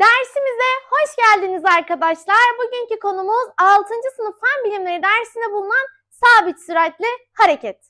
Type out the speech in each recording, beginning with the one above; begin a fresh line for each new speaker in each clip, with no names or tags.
Dersimize hoş geldiniz arkadaşlar. Bugünkü konumuz 6. sınıf fen bilimleri dersinde bulunan sabit süratli hareket.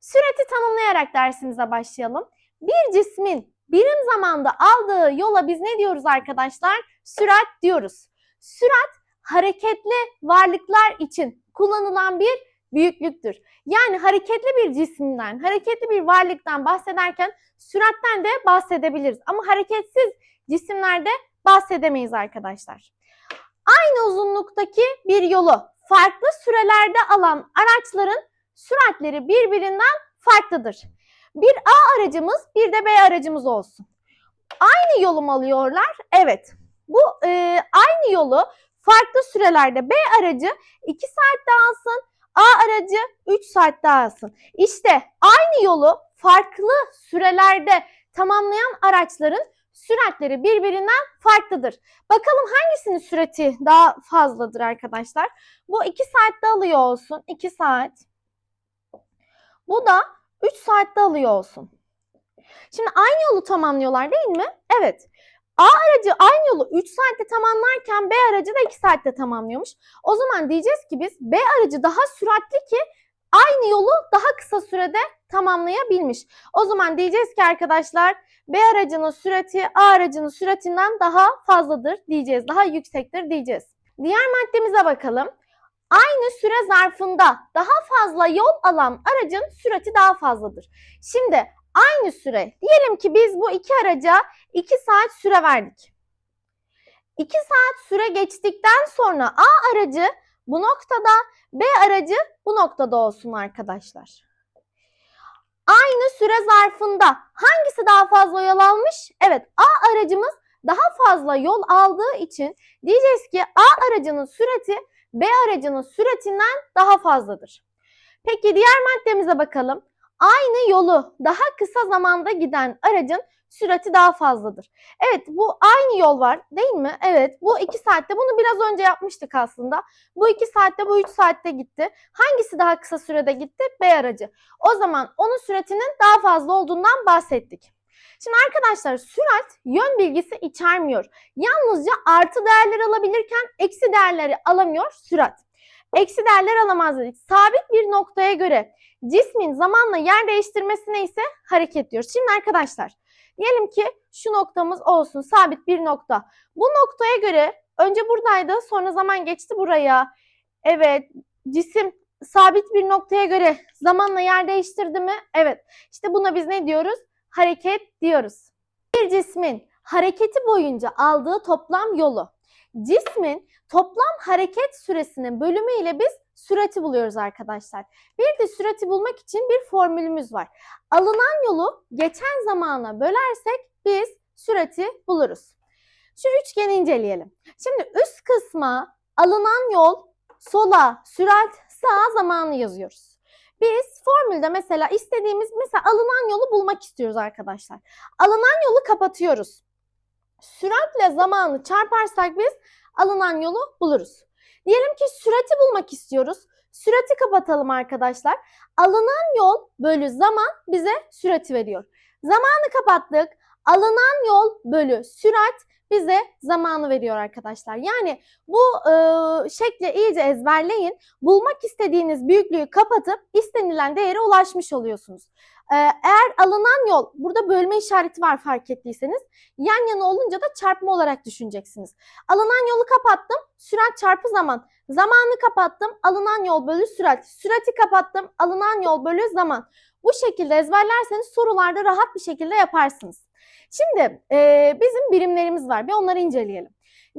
Sürati tanımlayarak dersimize başlayalım. Bir cismin birim zamanda aldığı yola biz ne diyoruz arkadaşlar? Sürat diyoruz. Sürat hareketli varlıklar için kullanılan bir büyüklüktür. Yani hareketli bir cisimden, hareketli bir varlıktan bahsederken süratten de bahsedebiliriz. Ama hareketsiz cisimlerde bahsedemeyiz arkadaşlar. Aynı uzunluktaki bir yolu farklı sürelerde alan araçların süratleri birbirinden farklıdır. Bir A aracımız bir de B aracımız olsun. Aynı yolu mu alıyorlar? Evet. Bu e, aynı yolu farklı sürelerde B aracı 2 saatte alsın, A aracı 3 saatte alsın. İşte aynı yolu farklı sürelerde tamamlayan araçların süratleri birbirinden farklıdır. Bakalım hangisinin sürati daha fazladır arkadaşlar? Bu 2 saatte alıyor olsun. 2 saat. Bu da 3 saatte alıyor olsun. Şimdi aynı yolu tamamlıyorlar değil mi? Evet. A aracı aynı yolu 3 saatte tamamlarken B aracı da 2 saatte tamamlıyormuş. O zaman diyeceğiz ki biz B aracı daha süratli ki aynı yolu daha kısa sürede tamamlayabilmiş. O zaman diyeceğiz ki arkadaşlar B aracının sürati A aracının süratinden daha fazladır diyeceğiz. Daha yüksektir diyeceğiz. Diğer maddemize bakalım. Aynı süre zarfında daha fazla yol alan aracın sürati daha fazladır. Şimdi aynı süre diyelim ki biz bu iki araca 2 saat süre verdik. 2 saat süre geçtikten sonra A aracı bu noktada B aracı bu noktada olsun arkadaşlar. Aynı süre zarfında hangisi daha fazla yol almış? Evet A aracımız daha fazla yol aldığı için diyeceğiz ki A aracının sürati B aracının süratinden daha fazladır. Peki diğer maddemize bakalım. Aynı yolu daha kısa zamanda giden aracın sürati daha fazladır. Evet bu aynı yol var değil mi? Evet bu 2 saatte bunu biraz önce yapmıştık aslında. Bu 2 saatte bu 3 saatte gitti. Hangisi daha kısa sürede gitti? B aracı. O zaman onun süratinin daha fazla olduğundan bahsettik. Şimdi arkadaşlar sürat yön bilgisi içermiyor. Yalnızca artı değerler alabilirken eksi değerleri alamıyor sürat. Eksi değerler alamaz dedik. Sabit bir noktaya göre cismin zamanla yer değiştirmesine ise hareket diyoruz. Şimdi arkadaşlar diyelim ki şu noktamız olsun sabit bir nokta. Bu noktaya göre önce buradaydı sonra zaman geçti buraya. Evet cisim sabit bir noktaya göre zamanla yer değiştirdi mi? Evet. İşte buna biz ne diyoruz? Hareket diyoruz. Bir cismin hareketi boyunca aldığı toplam yolu cismin toplam hareket süresinin bölümü ile biz sürati buluyoruz arkadaşlar. Bir de sürati bulmak için bir formülümüz var. Alınan yolu geçen zamana bölersek biz sürati buluruz. Şu üçgeni inceleyelim. Şimdi üst kısma alınan yol, sola sürat, sağa zamanı yazıyoruz. Biz formülde mesela istediğimiz mesela alınan yolu bulmak istiyoruz arkadaşlar. Alınan yolu kapatıyoruz. Süratle zamanı çarparsak biz alınan yolu buluruz. Diyelim ki sürati bulmak istiyoruz. Sürati kapatalım arkadaşlar. Alınan yol bölü zaman bize sürati veriyor. Zamanı kapattık. Alınan yol bölü sürat bize zamanı veriyor arkadaşlar. Yani bu e, şekli iyice ezberleyin. Bulmak istediğiniz büyüklüğü kapatıp istenilen değere ulaşmış oluyorsunuz. E, eğer alınan yol, burada bölme işareti var fark ettiyseniz, yan yana olunca da çarpma olarak düşüneceksiniz. Alınan yolu kapattım, sürat çarpı zaman. Zamanı kapattım, alınan yol bölü sürat. Sürati kapattım, alınan yol bölü zaman. Bu şekilde ezberlerseniz sorularda rahat bir şekilde yaparsınız. Şimdi e, bizim birimlerimiz var. Bir onları inceleyelim.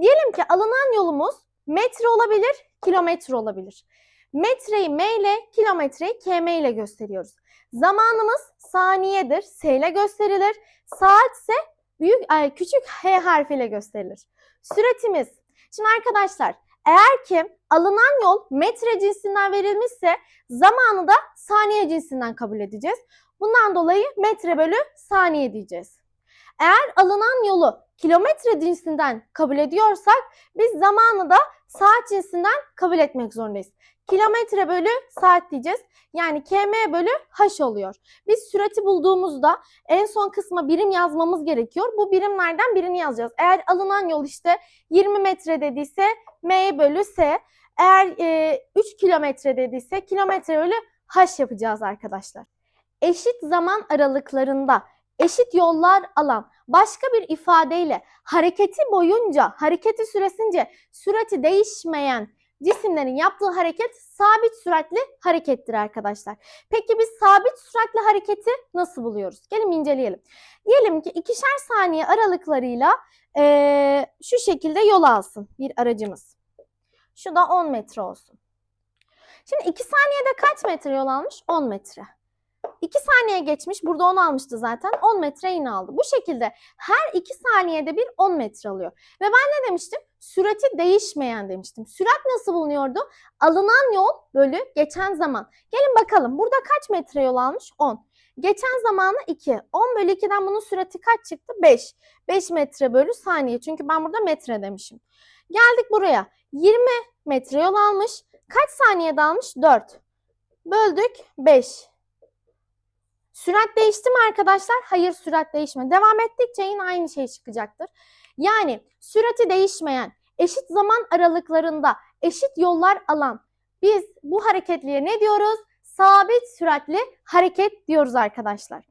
Diyelim ki alınan yolumuz metre olabilir, kilometre olabilir. Metreyi M ile, kilometreyi km ile gösteriyoruz. Zamanımız saniyedir, S ile gösterilir. Saat ise büyük, küçük H harfiyle gösterilir. Süratimiz. Şimdi arkadaşlar eğer ki alınan yol metre cinsinden verilmişse zamanı da saniye cinsinden kabul edeceğiz. Bundan dolayı metre bölü saniye diyeceğiz. Eğer alınan yolu kilometre cinsinden kabul ediyorsak biz zamanı da saat cinsinden kabul etmek zorundayız. kilometre bölü saat diyeceğiz. Yani km bölü h oluyor. Biz sürati bulduğumuzda en son kısma birim yazmamız gerekiyor. Bu birimlerden birini yazacağız. Eğer alınan yol işte 20 metre dediyse m bölü s. Eğer e, 3 kilometre dediyse kilometre bölü h yapacağız arkadaşlar. Eşit zaman aralıklarında eşit yollar alan başka bir ifadeyle hareketi boyunca, hareketi süresince sürati değişmeyen cisimlerin yaptığı hareket sabit süratli harekettir arkadaşlar. Peki biz sabit süratli hareketi nasıl buluyoruz? Gelin inceleyelim. Diyelim ki ikişer saniye aralıklarıyla eee, şu şekilde yol alsın bir aracımız. Şu da 10 metre olsun. Şimdi 2 saniyede kaç metre yol almış? 10 metre. 2 saniye geçmiş. Burada 10 almıştı zaten. 10 metre yine aldı. Bu şekilde her 2 saniyede bir 10 metre alıyor. Ve ben ne demiştim? Sürati değişmeyen demiştim. Sürat nasıl bulunuyordu? Alınan yol bölü geçen zaman. Gelin bakalım. Burada kaç metre yol almış? 10. Geçen zamanı 2. 10 bölü 2'den bunun sürati kaç çıktı? 5. 5 metre bölü saniye. Çünkü ben burada metre demişim. Geldik buraya. 20 metre yol almış. Kaç saniyede almış? 4. Böldük 5. Sürat değişti mi arkadaşlar? Hayır sürat değişmedi. Devam ettikçe yine aynı şey çıkacaktır. Yani sürati değişmeyen, eşit zaman aralıklarında eşit yollar alan biz bu hareketliğe ne diyoruz? Sabit süratli hareket diyoruz arkadaşlar.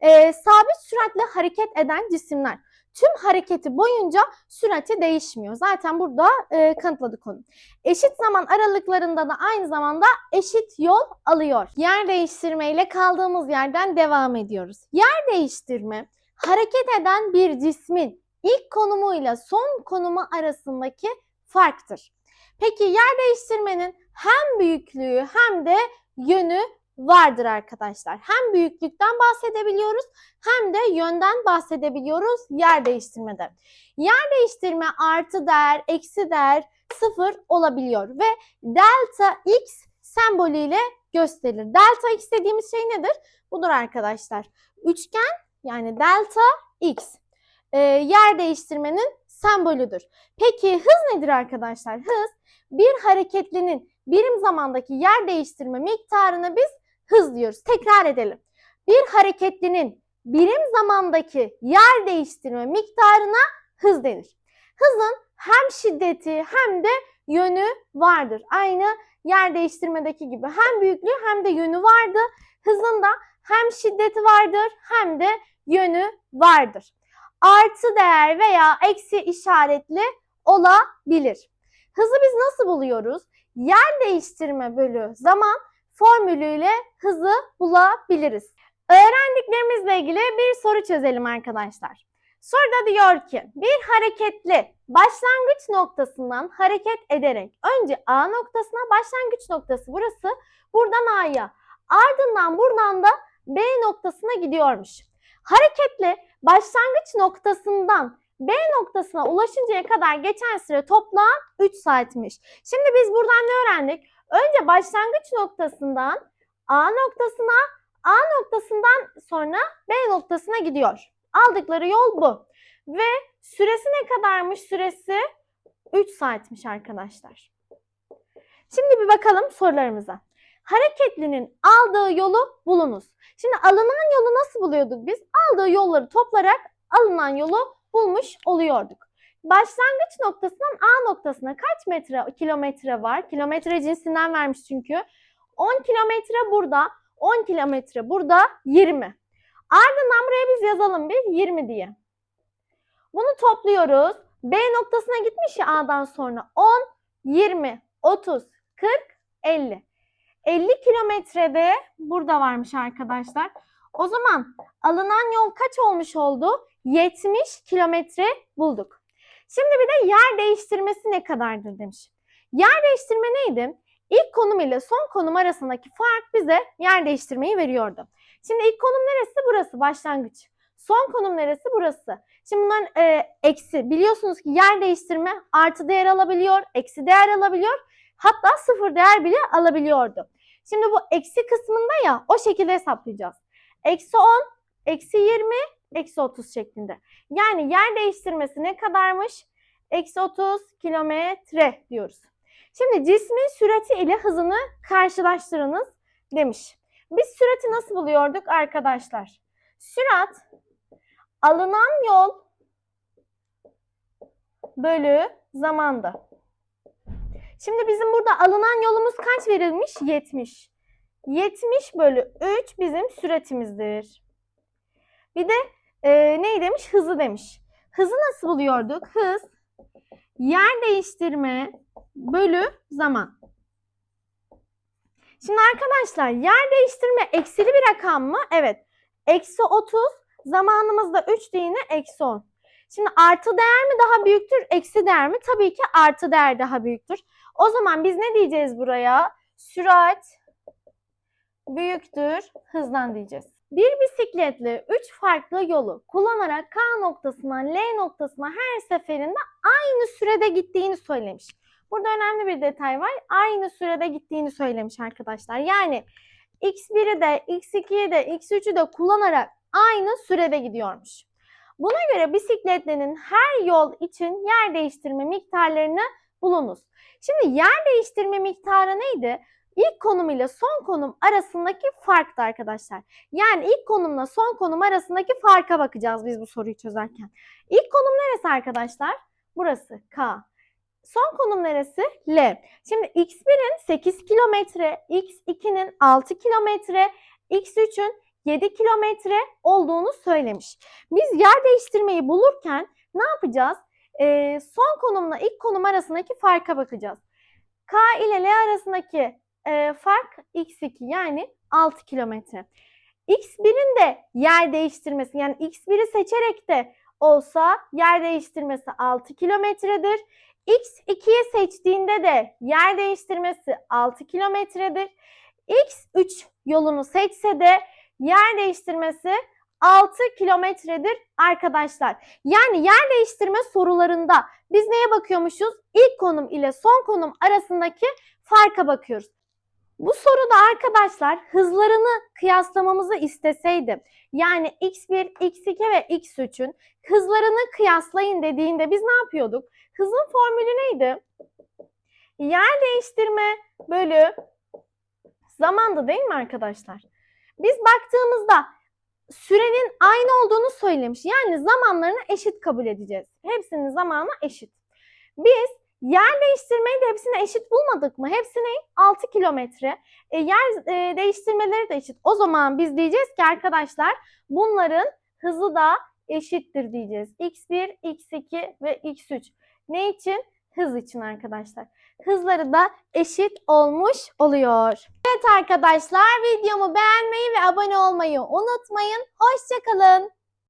Ee, sabit süratle hareket eden cisimler tüm hareketi boyunca sürati değişmiyor. Zaten burada e, kanıtladık onu. Eşit zaman aralıklarında da aynı zamanda eşit yol alıyor. Yer değiştirmeyle kaldığımız yerden devam ediyoruz. Yer değiştirme hareket eden bir cismin ilk konumuyla son konumu arasındaki farktır. Peki yer değiştirmenin hem büyüklüğü hem de yönü vardır arkadaşlar. Hem büyüklükten bahsedebiliyoruz hem de yönden bahsedebiliyoruz yer değiştirmede. Yer değiştirme artı değer, eksi değer, sıfır olabiliyor ve delta x sembolüyle gösterilir. Delta x dediğimiz şey nedir? Budur arkadaşlar. Üçgen yani delta x e, yer değiştirmenin sembolüdür. Peki hız nedir arkadaşlar? Hız bir hareketlinin birim zamandaki yer değiştirme miktarını biz hız diyoruz. Tekrar edelim. Bir hareketlinin birim zamandaki yer değiştirme miktarına hız denir. Hızın hem şiddeti hem de yönü vardır. Aynı yer değiştirmedeki gibi hem büyüklüğü hem de yönü vardı. Hızın da hem şiddeti vardır hem de yönü vardır. Artı değer veya eksi işaretli olabilir. Hızı biz nasıl buluyoruz? Yer değiştirme bölü zaman formülüyle hızı bulabiliriz. Öğrendiklerimizle ilgili bir soru çözelim arkadaşlar. Soruda diyor ki bir hareketli başlangıç noktasından hareket ederek önce A noktasına başlangıç noktası burası buradan A'ya ardından buradan da B noktasına gidiyormuş. Hareketli başlangıç noktasından B noktasına ulaşıncaya kadar geçen süre toplam 3 saatmiş. Şimdi biz buradan ne öğrendik? Önce başlangıç noktasından A noktasına, A noktasından sonra B noktasına gidiyor. Aldıkları yol bu. Ve süresi ne kadarmış? Süresi 3 saatmiş arkadaşlar. Şimdi bir bakalım sorularımıza. Hareketlinin aldığı yolu bulunuz. Şimdi alınan yolu nasıl buluyorduk biz? Aldığı yolları toplarak alınan yolu bulmuş oluyorduk. Başlangıç noktasından A noktasına kaç metre kilometre var? Kilometre cinsinden vermiş çünkü. 10 kilometre burada, 10 kilometre burada 20. Ardından buraya biz yazalım bir 20 diye. Bunu topluyoruz. B noktasına gitmiş ya A'dan sonra 10, 20, 30, 40, 50. 50 kilometrede burada varmış arkadaşlar. O zaman alınan yol kaç olmuş oldu? 70 kilometre bulduk. Şimdi bir de yer değiştirmesi ne kadardır demiş. Yer değiştirme neydi? İlk konum ile son konum arasındaki fark bize yer değiştirmeyi veriyordu. Şimdi ilk konum neresi? Burası başlangıç. Son konum neresi? Burası. Şimdi bunların e, eksi. Biliyorsunuz ki yer değiştirme artı değer alabiliyor, eksi değer alabiliyor. Hatta sıfır değer bile alabiliyordu. Şimdi bu eksi kısmında ya o şekilde hesaplayacağız. Eksi 10, eksi 20, eksi 30 şeklinde. Yani yer değiştirmesi ne kadarmış? Eksi 30 kilometre diyoruz. Şimdi cismin sürati ile hızını karşılaştırınız demiş. Biz sürati nasıl buluyorduk arkadaşlar? Sürat alınan yol bölü zamandı. Şimdi bizim burada alınan yolumuz kaç verilmiş? 70. 70 bölü 3 bizim süratimizdir. Bir de e, ne demiş? Hızı demiş. Hızı nasıl buluyorduk? Hız yer değiştirme bölü zaman. Şimdi arkadaşlar yer değiştirme eksili bir rakam mı? Evet. Eksi 30 zamanımızda 3 de yine eksi 10. Şimdi artı değer mi daha büyüktür, eksi değer mi? Tabii ki artı değer daha büyüktür. O zaman biz ne diyeceğiz buraya? Sürat büyüktür hızdan diyeceğiz. Bir bisikletle 3 farklı yolu kullanarak K noktasından L noktasına her seferinde aynı sürede gittiğini söylemiş. Burada önemli bir detay var. Aynı sürede gittiğini söylemiş arkadaşlar. Yani X1'i de, X2'yi de, X3'ü de kullanarak aynı sürede gidiyormuş. Buna göre bisikletlerin her yol için yer değiştirme miktarlarını bulunuz. Şimdi yer değiştirme miktarı neydi? İlk konum ile son konum arasındaki farktı arkadaşlar. Yani ilk konumla son konum arasındaki farka bakacağız biz bu soruyu çözerken. İlk konum neresi arkadaşlar? Burası K. Son konum neresi? L. Şimdi X1'in 8 kilometre, X2'nin 6 kilometre, X3'ün 7 kilometre olduğunu söylemiş. Biz yer değiştirmeyi bulurken ne yapacağız? Ee, son konumla ilk konum arasındaki farka bakacağız. K ile L arasındaki e, fark x2 yani 6 kilometre. X1'in de yer değiştirmesi yani X1'i seçerek de olsa yer değiştirmesi 6 kilometredir. X2'yi seçtiğinde de yer değiştirmesi 6 kilometredir. X3 yolunu seçse de yer değiştirmesi 6 kilometredir arkadaşlar. Yani yer değiştirme sorularında biz neye bakıyormuşuz? İlk konum ile son konum arasındaki farka bakıyoruz. Bu soruda arkadaşlar hızlarını kıyaslamamızı isteseydim yani x1, x2 ve x3'ün hızlarını kıyaslayın dediğinde biz ne yapıyorduk? Hızın formülü neydi? Yer değiştirme bölü zamandı değil mi arkadaşlar? Biz baktığımızda sürenin aynı olduğunu söylemiş. Yani zamanlarını eşit kabul edeceğiz. Hepsinin zamanı eşit. Biz yer değiştirmeyi de hepsine eşit bulmadık mı? Hepsine 6 kilometre. E, yer e, değiştirmeleri de eşit. O zaman biz diyeceğiz ki arkadaşlar bunların hızı da eşittir diyeceğiz. x1, x2 ve x3. Ne için? Hız için arkadaşlar. Hızları da eşit olmuş oluyor. Evet arkadaşlar videomu beğenmeyi ve abone olmayı unutmayın. Hoşçakalın.